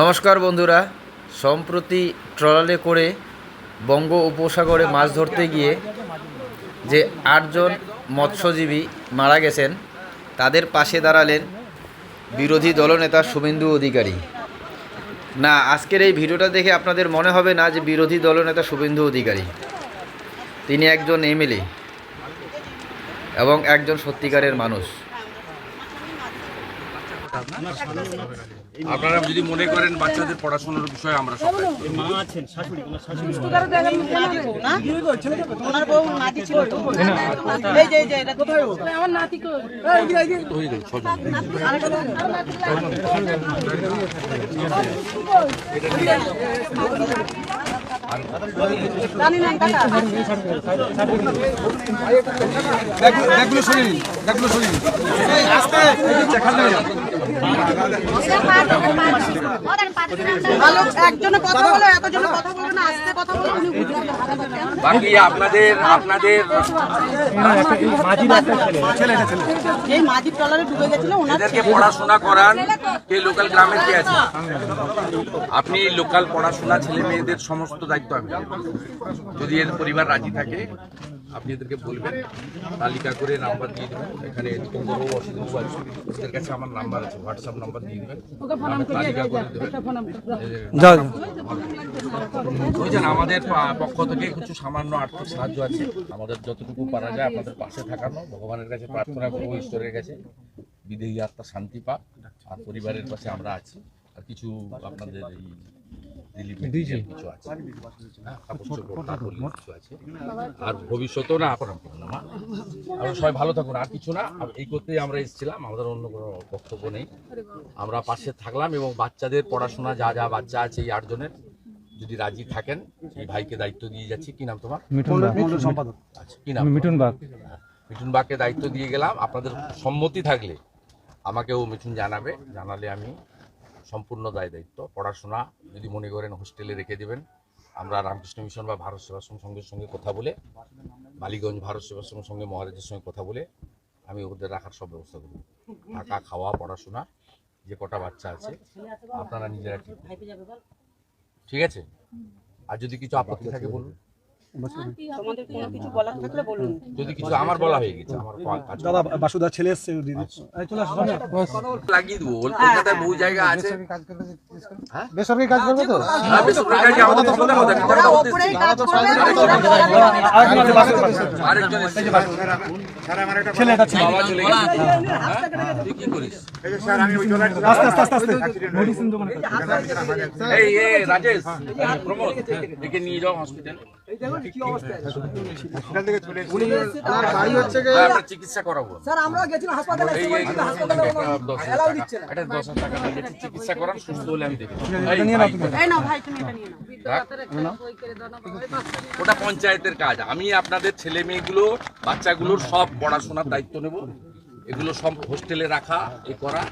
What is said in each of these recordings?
নমস্কার বন্ধুরা। সম্প্রতি ট্রলারে করে বঙ্গ উপসাগরে মাছ ধরতে গিয়ে যে আটজন মৎস্যজীবী মারা গেছেন, তাদের পাশে দাঁড়ালেন বিরোধী দলনেতা শুভেন্দু অধিকারী। না, আজকের এই ভিডিওটা দেখে আপনাদের মনে হবে না যে বিরোধী দলনেতা শুভেন্দু অধিকারী। তিনি একজন এমএলএ এবং একজন সত্যিকারের মানুষ। আপনারা যদি মনে করেন বাচ্চাদের পড়াশোনার বিষয়ে আমরা সবাই ওনার বউ নাতি ছিল তো এই যে যে এটা কোথায় আমার নাতি কই হয়ে গেল ছজন জানি না কাকা ব্যাগগুলো সরিয়ে আস্তে ভালো বাকি আপনাদের আপনাদের পড়াশোনা করান, কে লোকাল গ্রামে কে আছে? আপনি লোকাল পড়াশোনা ছেলে মেয়েদের সমস্ত দায়িত্ব আমি যদি এর পরিবার রাজি থাকে আপনি এদেরকে বলবেন তালিকা করে নাম্বার দিয়ে দেবেন। এখানে তোমাদেরও অসুবিধা আছে ওদের কাছে আমার নাম্বার আছে হোয়াটসঅ্যাপ নাম্বার দিয়ে দেবেন। তালিকা করে দেবেন। আমাদের পক্ষ থেকে কিছু সামান্য আর্থিক সাহায্য আছে। আমাদের যতটুকু পারা যায় আপনাদের পাশে থাকানো ভগবানের কাছে প্রার্থনা করব ঈশ্বরের কাছে। বিদেহী আত্মা শান্তি পাক আর পরিবারের পাশে আমরা আছি। আর কিছু আপনাদের এই রিলিফ কিছু আছে। হ্যাঁ, আর ভবিষ্যতেও না আপনার মা। আপনারা সবাই ভালো থাকুন আর কিছু না। এই করতেই আমরা এসেছিলাম আমাদের অন্য কোনো বক্তব্য নেই। আমরা পাশে থাকলাম এবং বাচ্চাদের পড়াশোনা যা যা বাচ্চা আছে এই আটজনের যদি রাজি থাকেন এই ভাইকে দায়িত্ব দিয়ে যাচ্ছি। কি নাম তোমার? মন্ডল সম্পাদক। আচ্ছা কি নাম? মিঠুন বাগ। মিঠুন বাগকে দায়িত্ব দিয়ে গেলাম। আপনাদের সম্মতি থাকলে আমাকেও মিঠুন জানাবে জানালে আমি সম্পূর্ণ দায় দায়িত্ব। পড়াশোনা যদি মনে করেন হোস্টেলে রেখে দেবেন। আমরা রামকৃষ্ণ মিশন বা ভারত সেবাশ্রম সঙ্গের সঙ্গে কথা বলে মালিগঞ্জ ভারত সেবাশ্রমের সঙ্গে মহারাজের সঙ্গে কথা বলে আমি ওদের রাখার সব ব্যবস্থা করব। থাকা, খাওয়া, পড়াশোনা, যে কটা বাচ্চা আছে, আপনারা নিজেরা ঠিক আছে? আর যদি কিছু আপত্তি থাকে বলুন। তোমাদের কোনো কিছু বলার থাকলে বলুন যদি কিছু আমার বলা হয়ে গেছে আমার দাদা বাসুদার ছেলে এসছে দিদি চলে আসো লাগিয়ে দেবো কলকাতায় বহু জায়গা আছে বেসরকারি কাজ করবে তো হ্যাঁ, বেসরকারি কাজে আমাদের তো বলে কথা, আরেকজন আছে, বাসুদার ছেলে। হ্যাঁ? তুই কি করিস? আস্তে আস্তে আস্তে মেডিসিন দোকানে এই, এই, রাজেশ, প্রমোদ, একে নিয়ে যাও হসপিটালে। হ্যাঁ, চিকিৎসা করাবো। স্যার আমরা গেছিলাম হাসপাতালে টাকা চিকিৎসা করান সুস্থ হলে আমি দেখি নিয়ে নাও তুমি। এই নাও ভাই তুমি এটা নিয়ে নাও। ওটা পঞ্চায়েতের কাজ। আমি আপনাদের ছেলে মেয়েগুলো বাচ্চাগুলোর সব পড়াশোনার দায়িত্ব নেব। এগুলো সব হোস্টেলে রাখা এ করা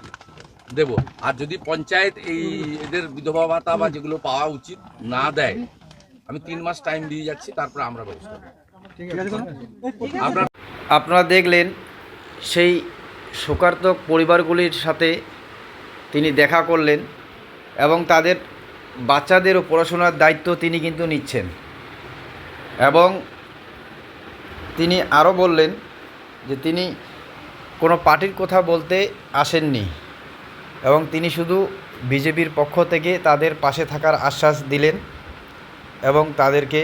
দেব। আর যদি পঞ্চায়েত এই এদের বিধবা ভাতা বা যেগুলো পাওয়া উচিত না দেয় আমি তিন মাস টাইম দিয়ে যাচ্ছি তারপরে আমরা ব্যবস্থা আপনারা দেখলেন সেই শোকার্তক পরিবারগুলির সাথে তিনি দেখা করলেন এবং তাদের বাচ্চাদেরও পড়াশোনার দায়িত্ব তিনি কিন্তু নিচ্ছেন। এবং তিনি আরও বললেন যে তিনি কোনো পার্টির কথা বলতে আসেননি এবং তিনি শুধু বিজেপির পক্ষ থেকে তাদের পাশে থাকার আশ্বাস দিলেন। এবং তাদেরকে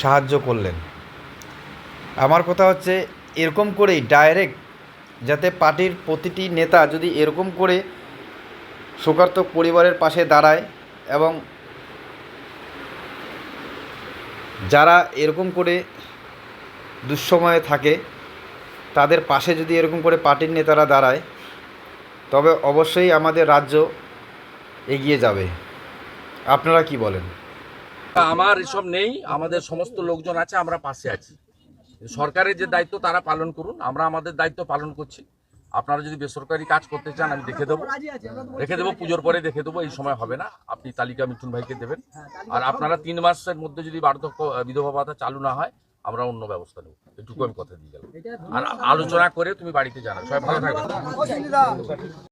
সাহায্য করলেন। আমার কথা হচ্ছে, এরকম করেই ডাইরেক্ট যাতে পার্টির প্রতিটি নেতা যদি এরকম করে শোকার্তক পরিবারের পাশে দাঁড়ায় এবং যারা এরকম করে দুঃসময়ে থাকে, তাদের পাশে যদি এরকম করে পার্টির নেতারা দাঁড়ায়, তবে অবশ্যই আমাদের রাজ্য এগিয়ে যাবে। আপনারা কি বলেন? আমার এসব নেই, আমাদের সমস্ত লোকজন আছে, আমরা পাশে আছি। সরকারের যে দায়িত্ব, তারা পালন করুন, আমরা আমাদের দায়িত্ব পালন করছি। আপনারা যদি বেসরকারি কাজ করতে চান, আমি দেখে দেবো। রেখে দেবো, পুজোর পরে দেখে দেবো, এই সময় হবে না। আপনি তালিকা মিঠুন ভাইকে দেবেন। আর আপনারা তিন মাসের মধ্যে যদি বার্ধক্য বিধবা ভাতা চালু না হয়, আমরা অন্য ব্যবস্থা নেব। এটুকু আমি কথা দিয়ে গেলাম। আর আলোচনা করে তুমি বাড়িতে জানাও। সবাই ভালো থাকবে